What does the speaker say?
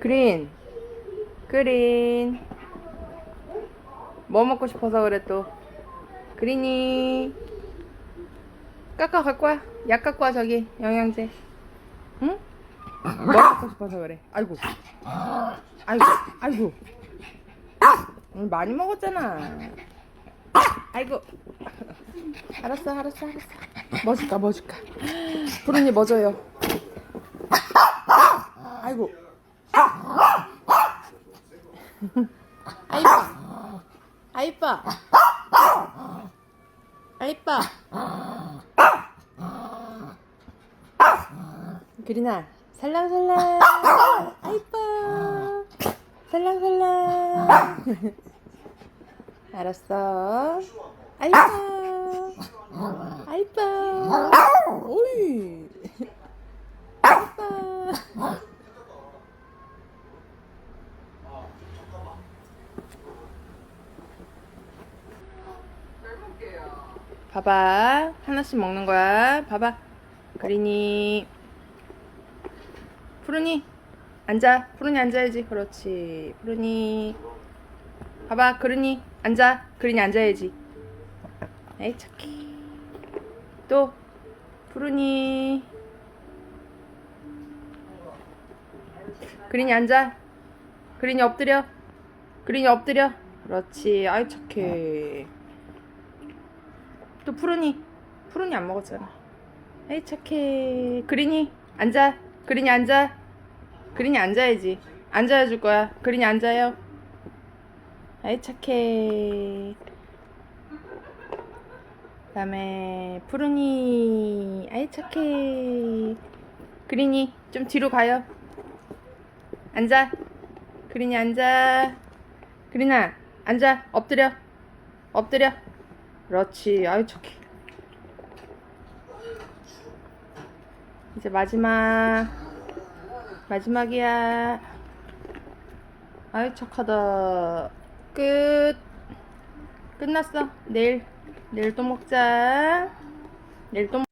그린. 그린. 뭐 먹고 싶어서 그래 또. 그린이. 깎아 갖고 와. 약 갖고 와 저기 영양제. 응? 뭐 먹고 싶어서 그래. 아이고. 아이고. 아이고. 많이 먹었잖아. 아이고. 알았어, 알았어, 알았어. 뭐 줄까. 푸른이 뭐 줘요? 아이고. 아이빠. 아이빠. 아이빠. 그리나, 살랑살랑. 아이빠. 살랑살랑. 알았어. 아이빠. 아이빠. 오이. 아이빠. 봐봐. 하나씩 먹는 거야. 봐봐. 그린이. 푸른이. 앉아. 푸른이 앉아야지. 그렇지. 푸른이. 봐봐. 그린이. 앉아. 그린이 앉아야지. 에이, 착해. 또. 푸른이. 그린이 앉아. 그린이 엎드려. 그린이 엎드려. 그렇지. 아이, 착해. 또 푸른이. 푸른이 안 먹었잖아. 에이, 착해. 그린이. 앉아. 그린이 앉아. 그린이 앉아야지. 앉아야 줄 거야. 그린이 앉아요. 아이, 착해. 그 다음에 푸른이 아이 착해 그린이 좀 뒤로 가요 앉아 그린이 앉아 그린아 앉아 엎드려 엎드려 그렇지. 아이 착해 이제 마지막. 마지막이야. 아이 착하다. 끝. 끝났어. 내일. 내일 또 먹자. 내일 또 먹-